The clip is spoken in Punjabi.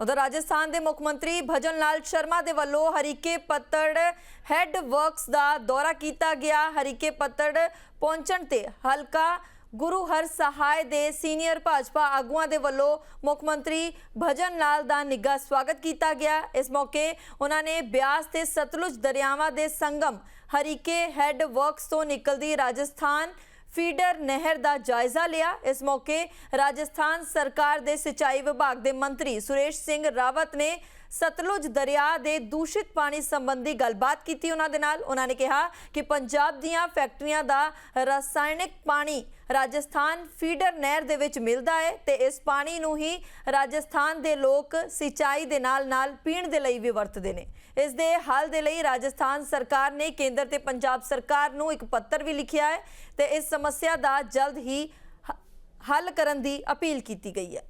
ਉਧਰ ਰਾਜਸਥਾਨ ਦੇ ਮੁੱਖ ਮੰਤਰੀ ਭਜਨ ਲਾਲ ਸ਼ਰਮਾ ਦੇ ਵੱਲੋਂ ਹਰੀਕੇ ਪੱਤੜ ਹੈੱਡ ਵਰਕਸ ਦਾ ਦੌਰਾ ਕੀਤਾ ਗਿਆ। ਹਰੀਕੇ ਪੱਤੜ ਪਹੁੰਚਣ ਤੇ ਹਲਕਾ ਗੁਰੂ ਹਰ ਸਹਾਇ ਦੇ ਸੀਨੀਅਰ ਭਾਜਪਾ ਆਗੂਆਂ ਦੇ ਵੱਲੋਂ ਮੁੱਖ ਮੰਤਰੀ ਭਜਨ ਲਾਲ ਦਾ ਨਿੱਘਾ ਸਵਾਗਤ ਕੀਤਾ ਗਿਆ। ਇਸ ਮੌਕੇ ਉਹਨਾਂ ਨੇ ਬਿਆਸ ਤੇ ਸਤਲੁਜ ਦਰਿਆਵਾਂ ਦੇ ਸੰਗਮ ਹਰੀਕੇ ਹੈੱਡ ਵਰਕਸ ਤੋਂ ਨਿਕਲਦੀ ਰਾਜਸਥਾਨ ਫੀਡਰ ਨਹਿਰ ਦਾ ਜਾਇਜ਼ਾ ਲਿਆ। ਇਸ ਮੌਕੇ ਰਾਜਸਥਾਨ ਸਰਕਾਰ ਦੇ ਸਿੰਚਾਈ ਵਿਭਾਗ ਦੇ ਮੰਤਰੀ ਸੁਰੇਸ਼ ਸਿੰਘ ਰਾਵਤ ਨੇ ਸਤਲੁਜ ਦਰਿਆ ਦੇ ਦੂਸ਼ਿਤ ਪਾਣੀ ਸੰਬੰਧੀ ਗੱਲਬਾਤ ਕੀਤੀ ਉਹਨਾਂ ਦੇ ਨਾਲ। ਉਹਨਾਂ ਨੇ ਕਿਹਾ ਕਿ ਪੰਜਾਬ ਦੀਆਂ ਫੈਕਟਰੀਆਂ ਦਾ ਰਸਾਇਣਿਕ ਪਾਣੀ ਰਾਜਸਥਾਨ ਫੀਡਰ ਨਹਿਰ ਦੇ ਵਿੱਚ ਮਿਲਦਾ ਹੈ ਤੇ ਇਸ ਪਾਣੀ ਨੂੰ ਹੀ ਰਾਜਸਥਾਨ ਦੇ ਲੋਕ ਸਿੰਚਾਈ ਦੇ ਨਾਲ-ਨਾਲ ਪੀਣ ਦੇ ਲਈ ਵੀ ਵਰਤਦੇ ਨੇ। ਇਸ ਦੇ ਹੱਲ ਦੇ ਲਈ ਰਾਜਸਥਾਨ ਸਰਕਾਰ ਨੇ ਕੇਂਦਰ ਤੇ ਪੰਜਾਬ ਸਰਕਾਰ ਨੂੰ ਇੱਕ ਪੱਤਰ ਵੀ ਲਿਖਿਆ ਹੈ ਤੇ ਇਸ ਸਮੱਸਿਆ ਦਾ ਜਲਦ ਹੀ ਹ- ਹੱਲ ਕਰਨ ਦੀ ਅਪੀਲ ਕੀਤੀ ਗਈ ਹੈ।